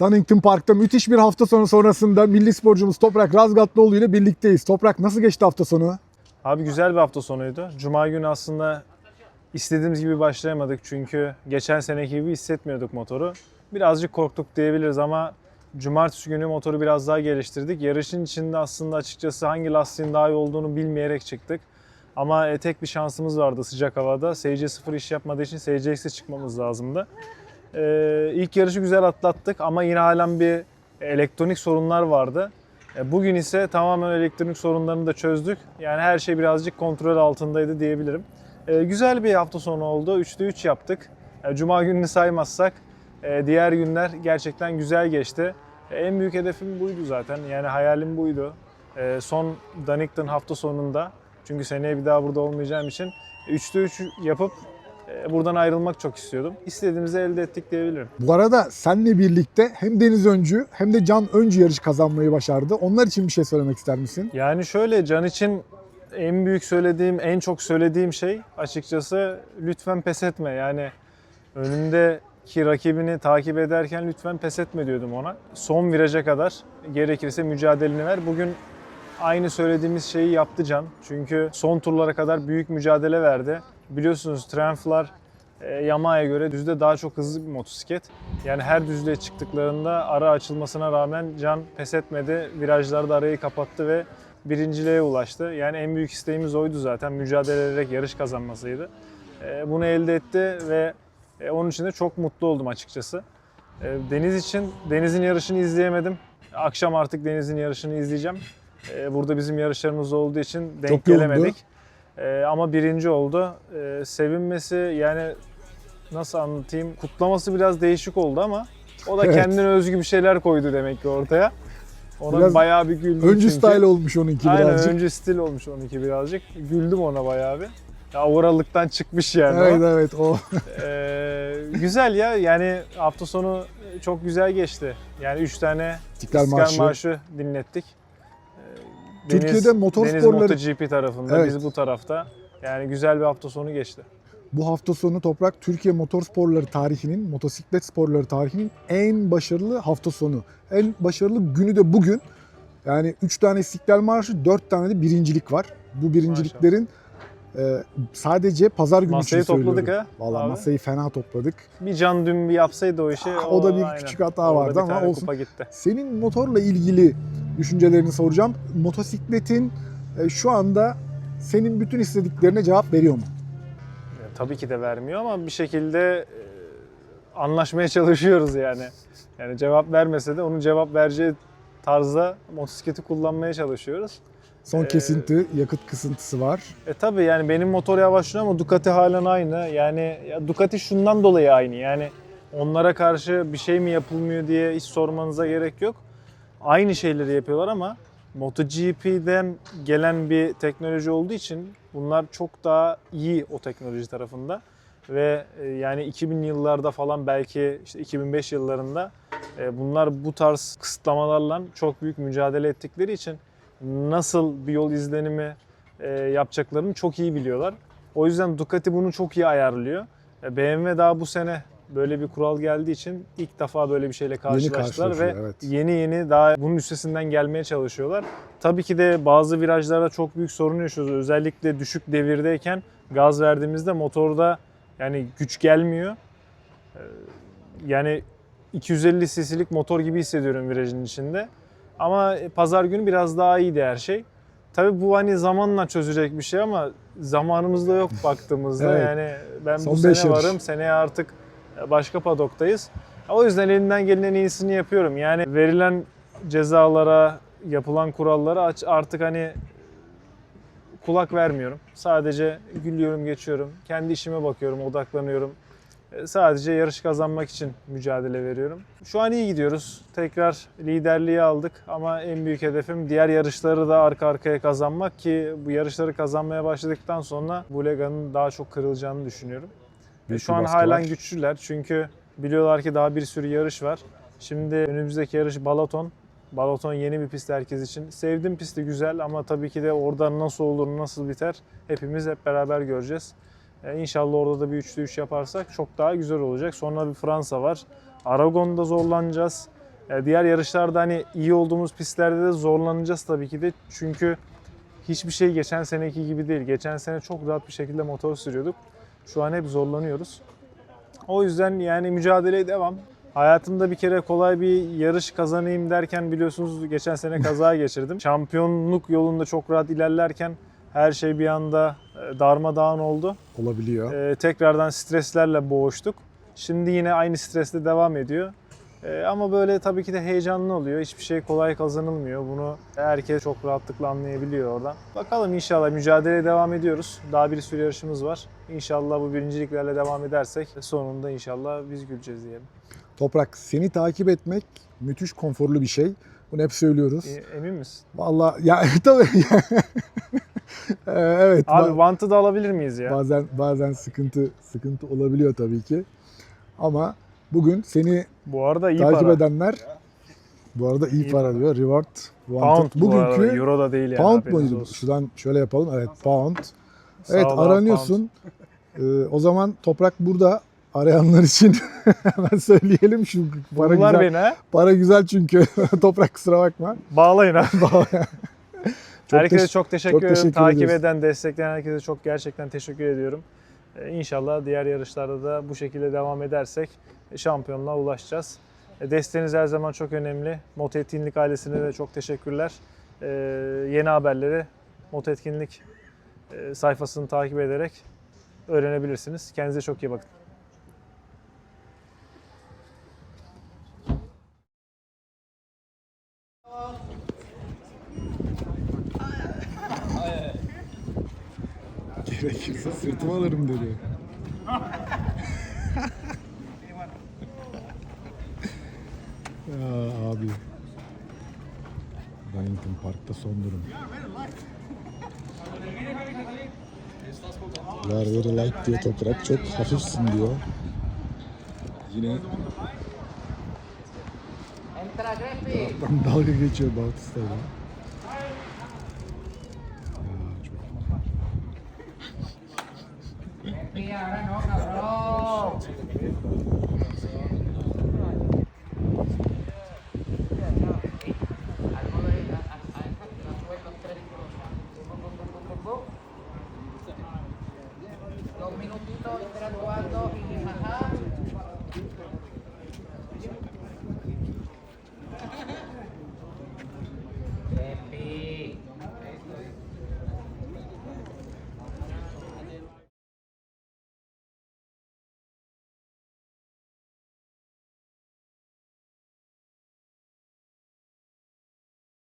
Donington Park'ta müthiş bir hafta sonu sonrasında milli sporcumuz Toprak Razgatlıoğlu ile birlikteyiz. Toprak nasıl geçti hafta sonu? Abi güzel bir hafta sonuydu. Cuma günü aslında istediğimiz gibi başlayamadık çünkü geçen seneki gibi hissetmiyorduk motoru. Birazcık korktuk diyebiliriz ama cumartesi günü motoru biraz daha geliştirdik. Yarışın içinde aslında açıkçası hangi lastiğin daha iyi olduğunu bilmeyerek çıktık. Ama e, tek bir şansımız vardı sıcak havada. SC0 iş yapmadığı için SCX'e çıkmamız lazımdı. Ee, ilk yarışı güzel atlattık ama yine halen bir elektronik sorunlar vardı. E, Bugün ise tamamen elektronik sorunlarını da çözdük. Yani her şey birazcık kontrol altındaydı diyebilirim. E, güzel bir hafta sonu oldu. 3'te 3 yaptık. E, Cuma gününü saymazsak e, diğer günler gerçekten güzel geçti. E, en büyük hedefim buydu zaten. Yani hayalim buydu. E, son Donington hafta sonunda çünkü seneye bir daha burada olmayacağım için 3'te 3 yapıp e, buradan ayrılmak çok istiyordum. İstediğimizi elde ettik diyebilirim. Bu arada senle birlikte hem Deniz Öncü hem de Can Öncü yarış kazanmayı başardı. Onlar için bir şey söylemek ister misin? Yani şöyle Can için en büyük söylediğim, en çok söylediğim şey açıkçası lütfen pes etme. Yani önündeki rakibini takip ederken lütfen pes etme diyordum ona. Son viraja kadar gerekirse mücadeleni ver. Bugün aynı söylediğimiz şeyi yaptı Can. Çünkü son turlara kadar büyük mücadele verdi. Biliyorsunuz Triumph'lar e, Yamaha'ya göre düzde daha çok hızlı bir motosiklet. Yani her düzlüğe çıktıklarında ara açılmasına rağmen Can pes etmedi. Virajlarda arayı kapattı ve birinciliğe ulaştı. Yani en büyük isteğimiz oydu zaten. Mücadele ederek yarış kazanmasıydı. E, Bunu elde etti ve e, onun için de çok mutlu oldum açıkçası. Deniz için, Deniz'in yarışını izleyemedim. Akşam artık Deniz'in yarışını izleyeceğim. Burada bizim yarışlarımız olduğu için denk Çok yoğundu. E, ama birinci oldu. E, sevinmesi yani nasıl anlatayım? Kutlaması biraz değişik oldu ama o da Evet. kendine özgü bir şeyler koydu demek ki ortaya. Ona Biraz bayağı bir güldüm Öncü çünkü. style olmuş onunki Aynen birazcık. öncü stil olmuş onunki birazcık. Güldüm ona bayağı bir. Ya oralıktan çıkmış yani Evet o. evet o. Ee, güzel ya yani hafta sonu çok güzel geçti. Yani 3 tane İstiklal İstiklal Marşı. Marşı dinlettik. Türkiye'de motor Deniz MotoGP tarafında, Evet. biz bu tarafta. Yani güzel bir hafta sonu geçti. Bu hafta sonu Toprak Türkiye motorsporları tarihinin, motosiklet sporları tarihinin en başarılı hafta sonu. En başarılı günü de bugün. Yani 3 tane İstiklal Marşı, 4 tane de birincilik var. Bu birinciliklerin e, sadece pazar günü Masayı için söylüyorum. topladık ha. Valla masayı fena topladık. Bir can dün bir yapsaydı o işi. Ah, o da bir aynen. küçük hata Orada vardı ama olsun. Gitti. Senin motorla ilgili düşüncelerini soracağım. Motosikletin e, şu anda senin bütün istediklerine cevap veriyor mu? Ya, tabii ki de vermiyor ama bir şekilde e, anlaşmaya çalışıyoruz yani. Yani cevap vermese de onun cevap vereceği tarzda motosikleti kullanmaya çalışıyoruz. Son Ee, kesinti, yakıt kısıntısı var. E tabii yani benim motor yavaşlıyor ama Ducati halen aynı. Yani ya Ducati şundan dolayı aynı. Yani onlara karşı bir şey mi yapılmıyor diye hiç sormanıza gerek yok. Aynı şeyleri yapıyorlar ama MotoGP'den gelen bir teknoloji olduğu için bunlar çok daha iyi o teknoloji tarafında. Ve e, yani 2000 yıllarda falan belki işte 2005 yıllarında e, bunlar bu tarz kısıtlamalarla çok büyük mücadele ettikleri için nasıl bir yol izlenimi e, yapacaklarını çok iyi biliyorlar. O yüzden Ducati bunu çok iyi ayarlıyor. BMW daha bu sene böyle bir kural geldiği için ilk defa böyle bir şeyle karşılaştılar ve evet. yeni yeni daha bunun üstesinden gelmeye çalışıyorlar. Tabii ki de bazı virajlarda çok büyük sorun yaşıyoruz. Özellikle düşük devirdeyken gaz verdiğimizde motorda yani güç gelmiyor. E, Yani 250 cc'lik motor gibi hissediyorum virajın içinde. Ama pazar günü biraz daha iyiydi her şey. Tabii bu hani zamanla çözecek bir şey ama zamanımız da yok baktığımızda. Evet. Yani ben Son bu sene yarış. varım, seneye artık başka padoktayız. O yüzden elimden gelen en iyisini yapıyorum. Yani verilen cezalara, yapılan kurallara artık hani kulak vermiyorum. Sadece gülüyorum, geçiyorum. Kendi işime bakıyorum, odaklanıyorum. E, Sadece yarış kazanmak için mücadele veriyorum. Şu an iyi gidiyoruz. Tekrar liderliği aldık ama en büyük hedefim diğer yarışları da arka arkaya kazanmak ki bu yarışları kazanmaya başladıktan sonra bu Lega'nın daha çok kırılacağını düşünüyorum. E, Büyük Şu an halen var. güçlüler çünkü biliyorlar ki daha bir sürü yarış var. Şimdi önümüzdeki yarış Balaton. Balaton yeni bir pist herkes için. Sevdim pisti güzel ama tabii ki de orada nasıl olur, nasıl biter hepimiz hep beraber göreceğiz. Ee, İnşallah orada da bir 3'lü 3 yaparsak çok daha güzel olacak. Sonra bir Fransa var. Aragon'da zorlanacağız. Ya diğer yarışlarda hani iyi olduğumuz pistlerde de zorlanacağız tabii ki de. Çünkü hiçbir şey geçen seneki gibi değil. Geçen sene çok rahat bir şekilde motor sürüyorduk. Şu an hep zorlanıyoruz. O yüzden yani mücadeleye devam. Hayatımda bir kere kolay bir yarış kazanayım derken biliyorsunuz geçen sene kaza geçirdim. Şampiyonluk yolunda çok rahat ilerlerken her şey bir anda e, darmadağın oldu. Olabiliyor. Ee, tekrardan streslerle boğuştuk. Şimdi yine aynı stresle devam ediyor. Ee, ama böyle tabii ki de heyecanlı oluyor. Hiçbir şey kolay kazanılmıyor. Bunu herkes çok rahatlıkla anlayabiliyor oradan. Bakalım inşallah mücadeleye devam ediyoruz. Daha bir sürü yarışımız var. İnşallah bu birinciliklerle devam edersek sonunda inşallah biz güleceğiz diyelim. Toprak seni takip etmek müthiş konforlu bir şey. Bunu hep söylüyoruz. E, Emin misin? Vallahi ya tabii. Ee, evet. Abi vantı da alabilir miyiz ya? bazen bazen sıkıntı sıkıntı olabiliyor tabii ki. Ama bugün seni Bu arada iyi takip para. edenler bu arada iyi, İyi para para. diyor. Reward Pound wanted. bu arada. Bugünkü Euro da değil yani. pound muydu? Şuradan şöyle yapalım. Evet pound. Sağ Evet abi, aranıyorsun. Ee, o zaman Toprak burada arayanlar için hemen söyleyelim şu para Bunlar güzel. beni ha. Para güzel çünkü. Toprak kusura bakma. Bağlayın ha. Çok herkese teş- çok teşekkür çok ederim. teşekkür Takip ediyoruz. eden, destekleyen herkese çok gerçekten teşekkür ediyorum. Ee, İnşallah diğer yarışlarda da bu şekilde devam edersek şampiyonluğa ulaşacağız. E, Desteğiniz her zaman çok önemli. Moto Etkinlik ailesine de çok teşekkürler. Ee, Yeni haberleri Moto Etkinlik e, sayfasını takip ederek öğrenebilirsiniz. Kendinize çok iyi bakın. Gerekirse sırtıma alırım dedi. ya abi. Donington Park'ta son durum. Are very light diyor toprak. Çok hafifsin diyor. Yine Taraftan dalga geçiyor Bautista'yla. Ya çok